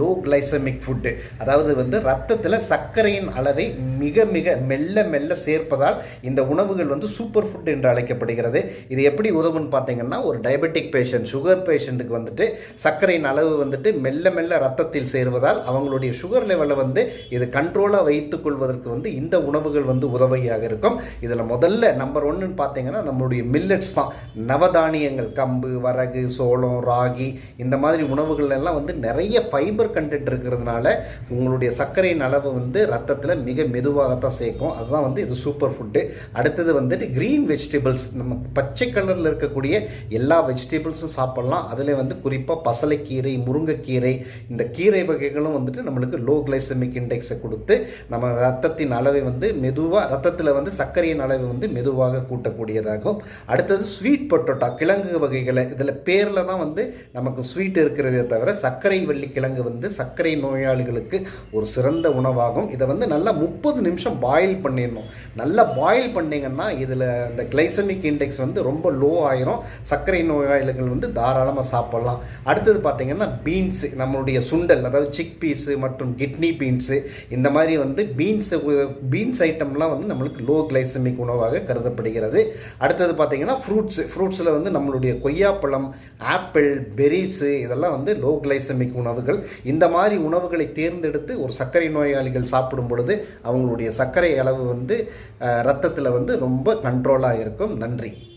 Low glycemic food அதாவது வந்து ரத்தத்தில் சர்க்கரையின் அளவை மிக மிக மெல்ல மெல்ல சேர்ப்பதால் இந்த உணவுகள் வந்து சூப்பர் ஃபுட் என்று அழைக்கப்படுகிறது. இது எப்படி உதவுன்னு பார்த்தீங்கன்னா ஒரு டயபெட்டிக் பேஷண்ட் சுகர் பேஷண்ட்டுக்கு வந்துட்டு சர்க்கரையின் அளவு வந்துட்டு மெல்ல மெல்ல ரத்தத்தில் சேருவதால் அவங்களுடைய சுகர் லெவலை வந்து இது கண்ட்ரோலாக வைத்துக் கொள்வதற்கு வந்து இந்த உணவுகள் வந்து உதவியாக இருக்கும். இதில் முதல்ல நம்பர் ஒன்றுன்னு பார்த்தீங்கன்னா நம்மளுடைய மில்லட்ஸ் தான். நவதானியங்கள் கம்பு வரகு சோளம் ராகி இந்த மாதிரி உணவுகள் எல்லாம் வந்து நிறைய ஃபைபர் கண்டென்ட் இருக்கிறதுனால உங்களுடைய சர்க்கரையின் அளவு வந்து ரத்தத்தில் மிக மெதுவாகத்தான் சேர்க்கும். அதுதான் வந்து இது சூப்பர் ஃபுட்டு அடுத்தது வந்துட்டு க்ரீன் வெஜிடபிள்ஸ் நம்ம பச்சை கலரில் இருக்கக்கூடிய எல்லா வெஜிடபிள்ஸும் சாப்பிட்லாம். அதில் வந்து குறிப்பாக பசலைக்கீரை முருங்கைக்கீரை இந்த கீரை வகைகளும் வந்துட்டு நம்மளுக்கு லோ கிளைசமிக் இண்டெக்ஸை கொடுத்து நம்ம ரத்தத்தின் அளவை வந்து மெதுவாக ரத்தத்தில் வந்து சர்க்கரையின் அளவை வந்து மெதுவாக கூட்டக்கூடியதாகும். அடுத்தது ஸ்வீட் பொட்டோட்டா கிழங்கு வகைகளை இதில் பேரில் தான் வந்து நமக்கு ஸ்வீட் இருக்கிறதே தவிர சர்க்கரை வள்ளி கிழங்கு வந்து சர்க்கரை நோயாளிகளுக்கு ஒரு சிறந்த உணவாகும். இதை வந்து நல்லா முப்பது நிமிஷம் பாயில் பண்ணிடணும். நல்லா பாயில் பண்ணிங்கன்னா இதில் இந்த கிளைசமிக் இண்டெக்ஸ் வந்து ரொம்ப லோ ஆயிரும். சர்க்கரை நோயாளிகள் வந்து தாராளமாக சாப்பிட்லாம். அடுத்தது பார்த்திங்கன்னா பீன்ஸு நம்மளுடைய சுண்டல் அதாவது சிக் பீஸு மற்றும் கிட்னி பீன்ஸு இந்த மாதிரி வந்து பீன்ஸு பீன்ஸ் ஐட்டம்லாம் வந்து நம்மளுக்கு லோ கிளைசமிக் உணவாக கருதப்படுகிறது. அடுத்தது பார்த்திங்கன்னா ஃப்ரூட்ஸ் ஃப்ரூட்ஸில் வந்து நம்மளுடைய கொய்யாப்பழம் ஆப்பிள் பெரிஸு இதெல்லாம் வந்து லோ கிளைசமிக் உணவுகள். இந்த மாதிரி உணவுகளை தேர்ந்தெடுத்து ஒரு சர்க்கரை நோயாளிகள் சாப்பிடும் பொழுது அவங்களுடைய சர்க்கரை அளவு வந்து ரத்தத்தில் வந்து ரொம்ப கண்ட்ரோலாக இருக்கும். நன்றி.